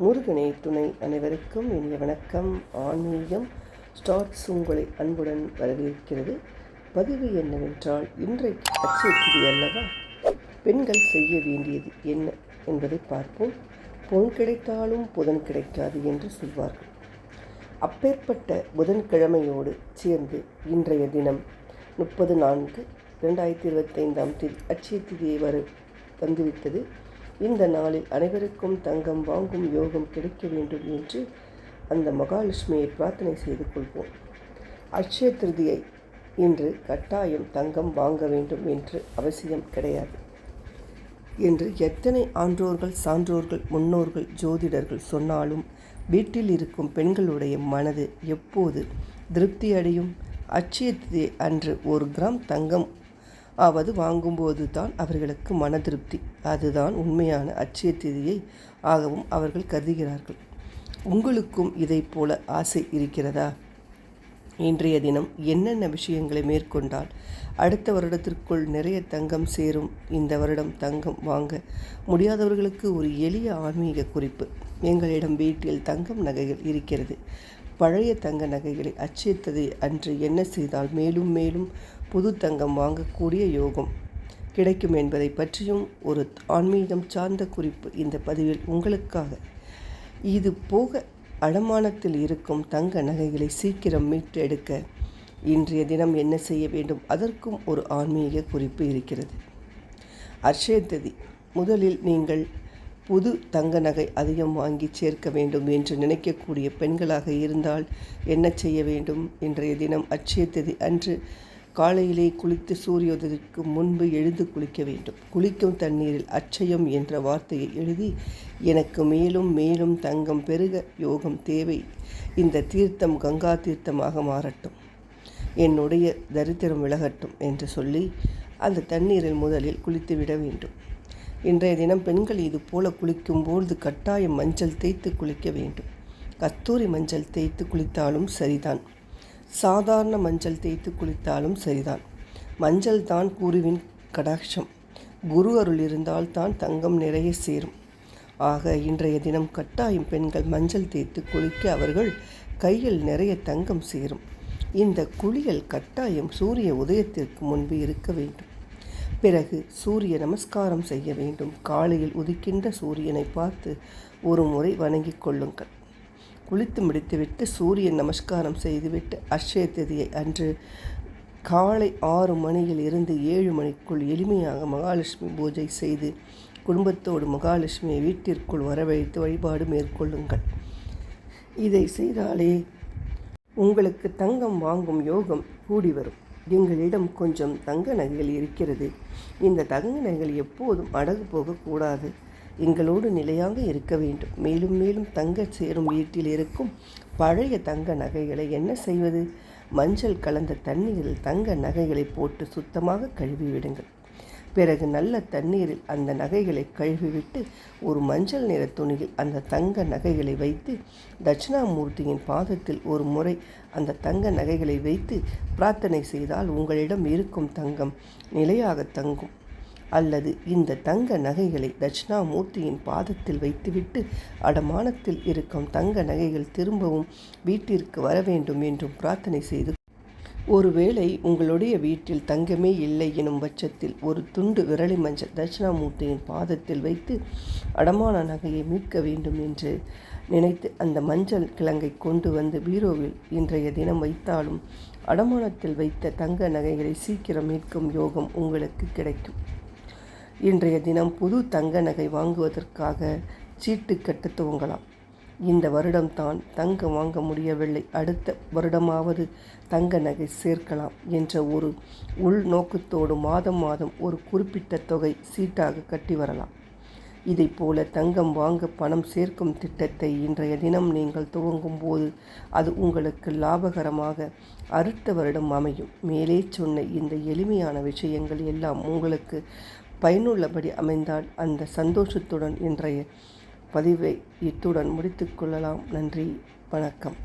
முருகனே துணை அனைவருக்கும் இனிய வணக்கம். ஆன்மீகம் ஸ்டார்ட்ஸ் உங்களை அன்புடன் வரவேற்கிறது. பதிவு என்னவென்றால் இன்றைக்கு அச்சயத்திரி அல்லவா? பெண்கள் செய்ய வேண்டியது என்ன என்பதை பார்ப்போம். பொன் கிடைத்தாலும் புதன் கிடைக்காது என்று சொல்வார்கள். அப்பேற்பட்ட புதன்கிழமையோடு சேர்ந்து இன்றைய தினம் முப்பது நான்கு ரெண்டாயிரத்தி இருபத்தைந்தாம் தேதி அச்சய திதியை வர வந்துவிட்டது. இந்த நாளில் அனைவருக்கும் தங்கம் வாங்கும் யோகம் கிடைக்க வேண்டும் என்று அந்த மகாலட்சுமியை பிரார்த்தனை செய்து கொள்வோம். அட்சய திருதியை இன்று கட்டாயம் தங்கம் வாங்க வேண்டும் என்று அவசியம் கிடையாது என்று எத்தனை ஆன்றோர்கள் சான்றோர்கள் முன்னோர்கள் ஜோதிடர்கள் சொன்னாலும் வீட்டில் இருக்கும் பெண்களுடைய மனது எப்போது திருப்தி அடையும்? அட்சய அன்று ஒரு கிராம் தங்கம் ஆவது வாங்கும்போது தான் அவர்களுக்கு மன திருப்தி அதுதான் உண்மையான அச்சய திதியை ஆகவும் அவர்கள் கருதுகிறார்கள். உங்களுக்கும் இதை போல ஆசை இருக்கிறதா? இன்றைய தினம் என்னென்ன விஷயங்களை மேற்கொண்டால் அடுத்த வருடத்திற்குள் நிறைய தங்கம் சேரும்? இந்த வருடம் தங்கம் வாங்க முடியாதவர்களுக்கு ஒரு எளிய ஆன்மீக குறிப்பு. எங்களிடம் வீட்டில் தங்கம் நகைகள் இருக்கிறது. பழைய தங்க நகைகளை அச்சித்ததை அன்று என்ன செய்தால் மேலும் மேலும் புது தங்கம் வாங்கக்கூடிய யோகம் கிடைக்கும் என்பதை பற்றியும் ஒரு ஆன்மீகம் சார்ந்த குறிப்பு இந்த பதிவில் உங்களுக்காக. இது போக அடமானத்தில் இருக்கும் தங்க நகைகளை சீக்கிரம் மீட்டெடுக்க இன்றைய தினம் என்ன செய்ய வேண்டும்? அதற்கும் ஒரு ஆன்மீக குறிப்பு இருக்கிறது. அர்ஷயத்ததி முதலில் நீங்கள் புது தங்க நகை அதிகம் வாங்கி சேர்க்க வேண்டும் என்று நினைக்கக்கூடிய பெண்களாக இருந்தால் என்ன செய்ய வேண்டும்? இன்றைய தினம் அட்சய அன்று காலையிலே குளித்து சூரியோதயத்திற்கு முன்பு எழுந்து குளிக்க வேண்டும். குளிக்கும் தண்ணீரில் அச்சயம் என்ற வார்த்தையை எழுதி எனக்கு மேலும் மேலும் தங்கம் பெருக யோகம் தேவை. இந்த தீர்த்தம் கங்கா தீர்த்தமாக மாறட்டும். என்னுடைய தரித்திரம் விலகட்டும் என்று சொல்லி அந்த தண்ணீரில் முதலில் குளித்து விட வேண்டும். இன்றைய தினம் பெண்கள் இது போல குளிக்கும்போது கட்டாயம் மஞ்சள் தேய்த்து குளிக்க வேண்டும். கத்தூரி மஞ்சள் தேய்த்து குளித்தாலும் சரிதான். சாதாரண மஞ்சள் தேய்த்து குளித்தாலும் சரிதான். மஞ்சள் தான் குருவின் கடாட்சம். குரு அருள் இருந்தால் தான் தங்கம் நிறைய சேரும். ஆக இன்றைய தினம் கட்டாயம் பெண்கள் மஞ்சள் தேய்த்து குளிக்க அவர்கள் கையில் நிறைய தங்கம் சேரும். இந்த குளியல் கட்டாயம் சூரிய உதயத்திற்கு முன்பு இருக்க வேண்டும். பிறகு சூரிய நமஸ்காரம் செய்ய வேண்டும். காலையில் உதிக்கின்ற சூரியனை பார்த்து ஒரு முறை வணங்கிக் கொள்ளுங்கள். குளித்து முடித்துவிட்டு சூரியன் நமஸ்காரம் செய்துவிட்டு அக்ஷய திதியை அன்று காலை ஆறு மணியில் இருந்து ஏழு மணிக்குள் எளிமையாக மகாலட்சுமி பூஜை செய்து குடும்பத்தோடு மகாலட்சுமியை வீட்டிற்குள் வரவழைத்து வழிபாடு மேற்கொள்ளுங்கள். இதை செய்தாலே உங்களுக்கு தங்கம் வாங்கும் யோகம் கூடி வரும். எங்களிடம் கொஞ்சம் தங்க நகைகள் இருக்கிறது. இந்த தங்க நகைகள் எப்போதும் அடகு போகக்கூடாது எங்களோடு நிலையாக இருக்க வேண்டும். மேலும் மேலும் தங்க சேரும் வீட்டில் இருக்கும் பழைய தங்க நகைகளை என்ன செய்வது? மஞ்சள் கலந்த தண்ணீரில் தங்க நகைகளை போட்டு சுத்தமாக கழுவி விடுங்கள் பிறகு நல்ல தண்ணீரில் அந்த நகைகளை கழுவிவிட்டு ஒரு மஞ்சள் நிற துணியில் அந்த தங்க நகைகளை வைத்து தட்சிணாமூர்த்தியின் பாதத்தில் ஒரு முறை அந்த தங்க நகைகளை வைத்து பிரார்த்தனை செய்தால் உங்களிடம் இருக்கும் தங்கம் நிலையாக தங்கும். அல்லது இந்த தங்க நகைகளை தட்சிணாமூர்த்தியின் பாதத்தில் வைத்துவிட்டு அடமானத்தில் இருக்கும் தங்க நகைகள் திரும்பவும் வீட்டிற்கு வர வேண்டும் என்றும் பிரார்த்தனை செய்து ஒருவேளை உங்களுடைய வீட்டில் தங்கமே இல்லை எனும் பட்சத்தில் ஒரு துண்டு விரலி மஞ்சள் தட்சிணாமூர்த்தியின் பாதத்தில் வைத்து அடமான நகையை மீட்க வேண்டும் என்று நினைத்து அந்த மஞ்சள் கிழங்கை கொண்டு வந்து பீரோவில் இன்றைய தினம் வைத்தாலும் அடமானத்தில் வைத்த தங்க நகைகளை சீக்கிரம் மீட்கும் யோகம் உங்களுக்கு கிடைக்கும். இன்றைய தினம் புது தங்க நகை வாங்குவதற்காக சீட்டு கட்ட துவங்கலாம். இந்த வருடம்தான் தங்கம் வாங்க முடியவில்லை. அடுத்த வருடமாவது தங்க நகை சேர்க்கலாம் என்ற ஒரு உள்நோக்கத்தோடு மாதம் மாதம் ஒரு குறிப்பிட்ட தொகை சீட்டாக கட்டி வரலாம். இதை போல தங்கம் வாங்க பணம் சேர்க்கும் திட்டத்தை இன்றைய தினம் நீங்கள் துவங்கும் போது அது உங்களுக்கு லாபகரமாக அடுத்த வருடம் அமையும். மேலே சொன்ன இந்த எளிமையான விஷயங்கள் எல்லாம் உங்களுக்கு பயனுள்ளபடி அமைந்தால் அந்த சந்தோஷத்துடன் இன்றைய பதிவை இத்துடன் முடித்துக்கொள்ளலாம் நன்றி. வணக்கம்.